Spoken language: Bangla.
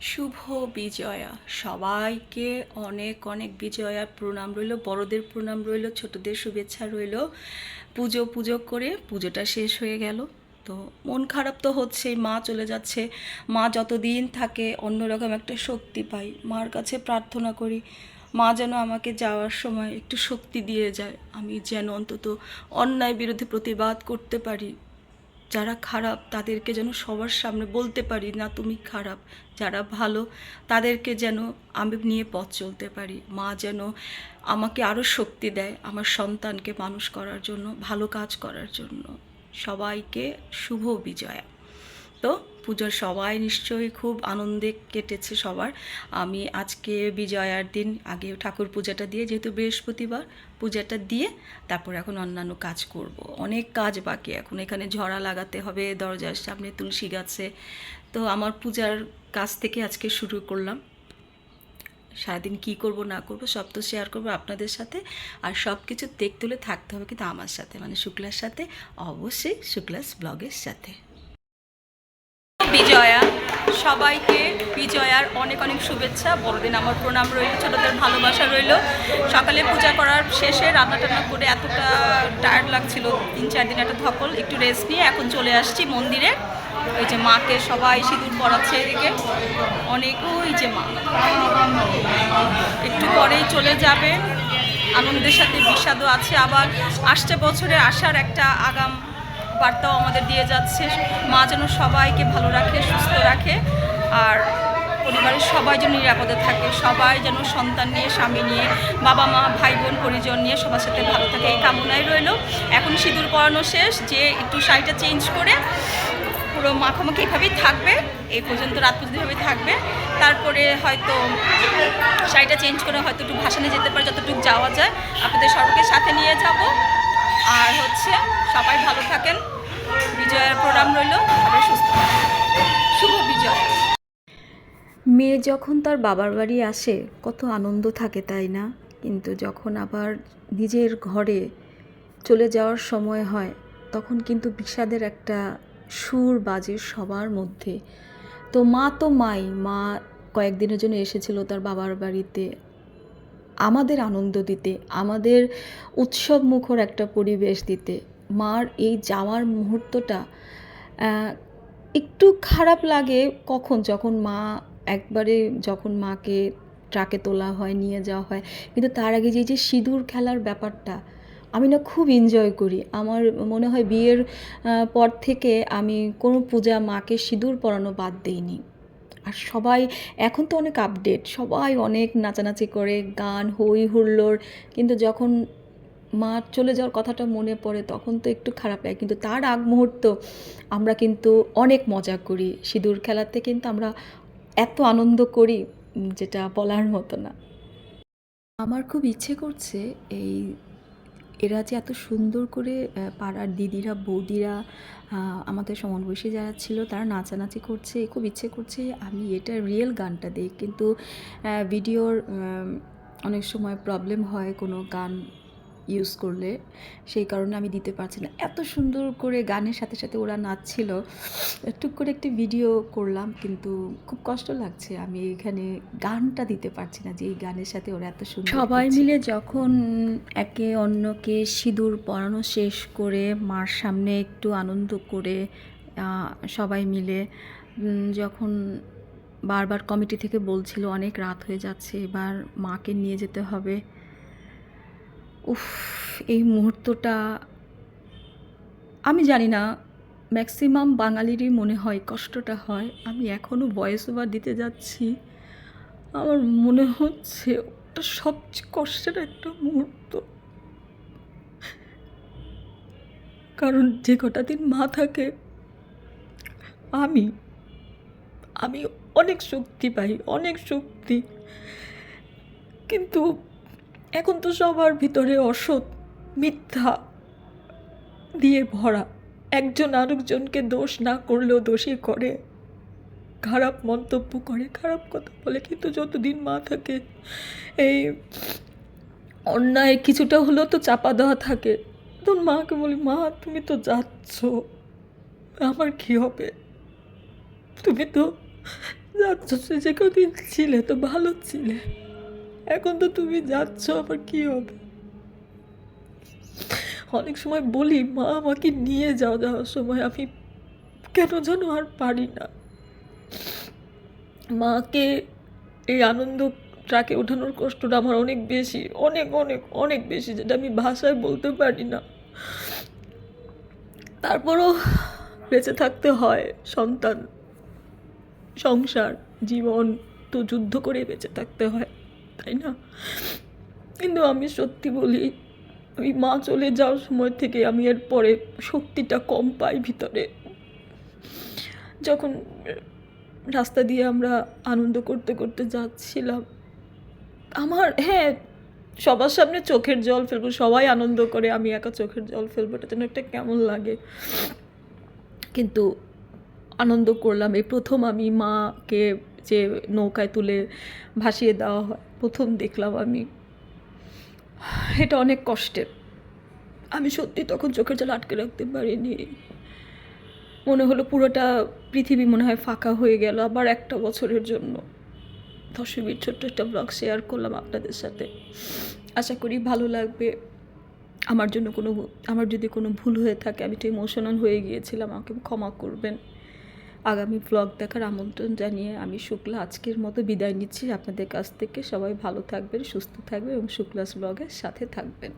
শুভ বিজয়া। সবাইকে অনেক অনেক বিজয়া প্রণাম রইল, বড়দের প্রণাম রইল, ছোটদের শুভেচ্ছা রইল। পুজো পুজো করে পুজোটা শেষ হয়ে গেল। তো মন খারাপ তো হচ্ছেই, মা চলে যাচ্ছে। মা যতদিন থাকে অন্যরকম একটা শক্তি পাই। মার কাছে প্রার্থনা করি, মা যেন আমাকে যাওয়ার সময় একটু শক্তি দিয়ে যায়। আমি যেন অন্তত অন্যায় বিরুদ্ধে প্রতিবাদ করতে পারি। যারা খারাপ, তাদেরকে যেন সবার সামনে বলতে পারি, না, তুমি খারাপ। যারা ভালো, তাদেরকে যেন আমি নিয়ে পথ চলতে পারি। মা যেন আমাকে আরও শক্তি দেয় আমার সন্তানকে মানুষ করার জন্য, ভালো কাজ করার জন্য। সবাইকে শুভ বিজয়া। তো পুজোর সবাই নিশ্চয়ই খুব আনন্দে কেটেছে সবার। আমি আজকে বিজয়ার দিন আগে ঠাকুর পূজাটা দিয়ে, যেহেতু বৃহস্পতিবার পূজাটা দিয়ে, তারপর এখন অন্যান্য কাজ করব। অনেক কাজ বাকি এখন। এখানে ঝরা লাগাতে হবে, দরজার সামনে তুলসী গাছে। তো আমার পূজার কাজ থেকে আজকে শুরু করলাম। সারাদিন কী করব, না করব, সব তো শেয়ার করব আপনাদের সাথে। আর সব কিছু দেখতে হলে থাকতে হবে কিন্তু আমার সাথে মানে শুক্লার সাথে, অবশ্যই শুক্লাস ব্লগের সাথে। বিজয়া। সবাইকে বিজয়ার অনেক অনেক শুভেচ্ছা। বড়দিন আমার প্রণাম রইল, ছোটদের ভালোবাসা রইল। সকালে পূজা করার শেষে রান্না টান্না করে এতটা টায়ার্ড লাগছিল, তিন চার দিন একটা ধকল, একটু রেস্ট নিয়ে এখন চলে আসছি মন্দিরে। ওই যে মাকে সবাই সিঁদুর পড়াচ্ছে এদিকে। অনেক, ওই যে মা। একটু পরেই চলে যাবে। আনন্দের সাথে বিষাদও আছে। আবার আসছে বছরে আসার একটা আগাম। বার্তাও আমাদের দিয়ে যাচ্ছে। মা যেন সবাইকে ভালো রাখে, সুস্থ রাখে আর পরিবারের সবাই যেন নিরাপদে থাকে, সবাই যেন সন্তান নিয়ে, স্বামী নিয়ে, বাবা মা, ভাই বোন, পরিজন নিয়ে সবার সাথে ভালো থাকে। এই কামনাই রইল। এখন সিঁদুর পরানো শেষ, যে একটু শাড়িটা চেঞ্জ করে পুরো মাখামাখি এভাবেই থাকবে, এই পর্যন্ত রাত পর্যন্ত এভাবেই থাকবে। তারপরে হয়তো শাড়িটা চেঞ্জ করে হয়তো একটু ভাসানে যেতে পারে, যতটুকু যাওয়া যায়। আপনাদের সবাইকে সাথে নিয়ে যাব। আর হচ্ছে সবাই ভালো থাকেন। বিজয়ের প্রোগ্রাম রইল, সবাই সুস্থ শুভ বিজয়। মেয়ে যখন তার বাবার বাড়ি আসে, কত আনন্দ থাকে তাই না? কিন্তু যখন আবার নিজের ঘরে চলে যাওয়ার সময় হয়, তখন কিন্তু বিষাদের একটা সুর বাজে সবার মধ্যে। তো মা তো মাই, মা কয়েকদিনের জন্য এসেছিল তার বাবার বাড়িতে। আমাদের আনন্দ দিতে, আমাদের উৎসব মুখর একটা পরিবেশ দিতে। মার এই যাওয়ার মুহূর্তটা একটু খারাপ লাগে কখন? যখন মা একবারে, যখন মাকে ট্রাকে তোলা হয়, নিয়ে যাওয়া হয়। কিন্তু তার আগে যে যে সিঁদুর খেলার ব্যাপারটা, আমি না খুব এনজয় করি। আমার মনে হয় বিয়ের পর থেকে আমি কোনো পূজা মাকে সিঁদুর পরানো বাদ দেইনি। আর সবাই, এখন তো অনেক আপডেট সবাই অনেক নাচানাচি করে, গান হই হুল্লোড়, কিন্তু যখন মা চলে যাওয়ার কথাটা মনে পড়ে তখন তো একটু খারাপ লাগে। কিন্তু তার আগ মুহূর্ত আমরা কিন্তু অনেক মজা করি। সিঁদুর খেলাতে কিন্তু আমরা এত আনন্দ করি, যেটা বলার মতো না। আমার খুব ইচ্ছে করছে এই এরা যে এত সুন্দর করে পাড়ার দিদিরা, বৌদিরা আমাদের সমানবয়সী যারা ছিল, তারা নাচানাচি করছে, খুব ইচ্ছে করছে আমি এটা রিয়েল গানটা দিই। কিন্তু ভিডিওর অনেক সময় প্রবলেম হয়, কোনো গান ইউজ করলে সেই কারণে আমি দিতে পারছি না। এত সুন্দর করে গানের সাথে সাথে ওরা নাচছিল। টুক করে একটি ভিডিও করলাম কিন্তু খুব কষ্ট লাগছে। আমি এখানে গানটা দিতে পারছি না যে এই গানের সাথে ওরা এত সুন্দর সবাই মিলে যখন একে অন্যকে সিঁদুর পরানো শেষ করে মার সামনে একটু আনন্দ করে সবাই মিলে যখন বারবার কমিটি থেকে বলছিল অনেক রাত হয়ে যাচ্ছে এবার মাকে নিয়ে যেতে হবে। উফ, এই মুহূর্তটা আমি জানি না। ম্যাক্সিমাম বাঙালিরই মনে হয় কষ্টটা হয়। আমি এখনও ভয়েস ওভার দিতে যাচ্ছি। আমার মনে হচ্ছে ওটা সবচেয়ে কষ্টের একটা মুহূর্ত। কারণ যে কটা দিন মা থাকে, আমি আমি অনেক শক্তি পাই, অনেক শক্তি। কিন্তু এখন তো সবার ভিতরে অসৎ, মিথ্যা দিয়ে ভরা। একজন আরেকজনকে দোষ না করলেও দোষী করে। খারাপ মন্তব্য করে, খারাপ কথা বলে। কিন্তু যতদিন মা থাকে, এই অন্যায় কিছুটা হলেও তো চাপা দেওয়া থাকে। তখন মাকে বলি, মা, তুমি তো যাচ্ছ। আমার কি হবে? তুমি তো যাচ্ছ, সে যে কদিন ছিলে, তো ভালো ছিলে। এখন তো তুমি যাচ্ছ, আবার কি হবে? অনেক সময় বলি, মা, আমাকে নিয়ে যাও যাওয়ার সময়, আমি কেন যেন আর পারি না? মাকে এই আনন্দ ট্রাকে ওঠানোর কষ্টটা আমার অনেক বেশি, অনেক অনেক অনেক বেশি, যেটা আমি ভাষায় বলতে পারি না। তারপরও বেঁচে থাকতে হয়, সন্তান, সংসার, জীবন তো যুদ্ধ করে বেঁচে থাকতে হয়। তাই না? কিন্তু আমি সত্যি বলি আমি মা চলে যাওয়ার সময় থেকে আমি এর পরে শক্তিটা কম পাই ভিতরে। যখন রাস্তা দিয়ে আমরা আনন্দ করতে করতে যাচ্ছিলাম, আমার হ্যাঁ সবার সামনে চোখের জল ফেলব, সবাই আনন্দ করে আমি একা চোখের জল ফেলব, এটা যেন একটা কেমন লাগে। কিন্তু আনন্দ করলাম, এই প্রথম আমি মাকে যে নৌকায় তুলে ভাসিয়ে দেওয়া হয়। প্রথম দেখলাম আমি। এটা অনেক কষ্টের। আমি সত্যি তখন চোখের জল আটকে রাখতে পারিনি। মনে হলো পুরোটা পৃথিবী মনে হয় ফাঁকা হয়ে গেল আবার একটা বছরের জন্য। দশমীর ছোট্ট একটা ব্লগ শেয়ার করলাম আপনাদের সাথে। আশা করি ভালো লাগবে। আমার জন্য কোনো আমার যদি কোনো ভুল হয়ে থাকে, আমি তো ইমোশনাল হয়ে গিয়েছিলাম, আমাকে ক্ষমা করবেন। আগামী ব্লগ দেখার আমন্ত্রণ জানিয়ে আমি শুক্লা আজকের মতো বিদায় নিচ্ছি। আপনাদের কাছ থেকে সবাই ভালো থাকবেন, সুস্থ থাকবেন এবং শুক্লাস ব্লগের সাথে থাকবেন।